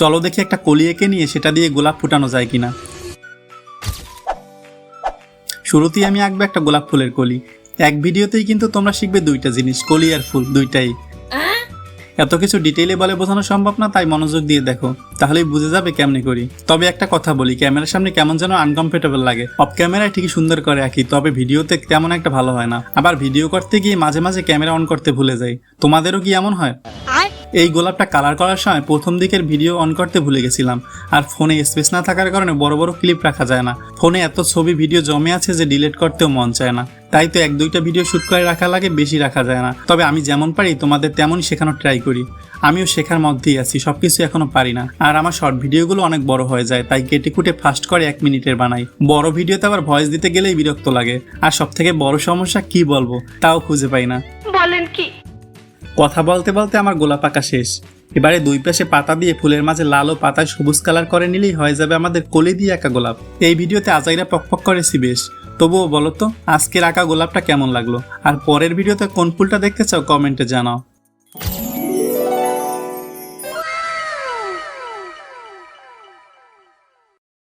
চলো দেখি একটা কলি এঁকে নিয়ে সেটা দিয়ে গোলাপ ফুটানো যায় কিনা। শুরুতেই আমি আঁকবো একটা গোলাপ ফুলের কলি। এক ভিডিওতেই কিন্তু তোমরা শিখবে দুইটা জিনিস কলি আর ফুল দুইটাই। এত কিছু ডিটেইলে বলে বোঝানো সম্ভব না তাই মনোযোগ দিয়ে দেখো। তাহলেই বুঝে যাবে কেমনে করি। তবে একটা কথা বলি ক্যামেরার সামনে কেমন যেন আনকমফোর্টেবল লাগে। অফ ক্যামেরায় ঠিকই সুন্দর করে আঁকি তবে ভিডিওতে তেমন একটা ভালো হয় না। আবার ভিডিও করতে গিয়ে মাঝে মাঝে ক্যামেরা অন করতে ভুলে যাই। তোমাদেরও কি এমন হয়? এই গোলাপটা কালার করার সময় প্রথম দিকের ভিডিও অন করতে ভুলে গেছিলাম। আর ফোনে স্পেস না থাকার কারণে বড় বড় ক্লিপ রাখা যায় না। ফোনে এত ছবি ভিডিও জমে আছে যে ডিলিট করতেও মন চায় না। তাই তো এক দুইটা ভিডিও শ্যুট করে রাখা লাগে বেশি রাখা যায় না। তবে আমি যেমন পারি, তোমাদের তেমনই শেখানোর ট্রাই করি। আমিও শেখার মধ্যেই আছি সব কিছু এখনও পারি না। আর আমার শর্ট ভিডিওগুলো অনেক বড় হয়ে যায়, তাই কেটে কুটে ফাস্ট করে এক মিনিটের বানাই। বড় ভিডিওতে আবার ভয়েস দিতে গেলেই বিরক্ত লাগে। আর সব থেকে বড় সমস্যা কি বলব, তাও খুঁজে পাই না। বলেন কি? কথা বলতে বলতে আমার গোলাপ আঁকা শেষ। এবারে দুই পাশে পাতা দিয়ে ফুলের মাঝে লাল ও পাতায় সবুজ কালার করে নিলেই হয়ে যাবে আমাদের কোলে দিয়ে আঁকা গোলাপ। এই ভিডিওতে আজাইরা পকপক করেছি বেশ তবুও বলো তো, আজকের আঁকা গোলাপটা কেমন লাগল? আর পরের ভিডিওতে কোন ফুলটা দেখতে চাও কমেন্টে জানাও।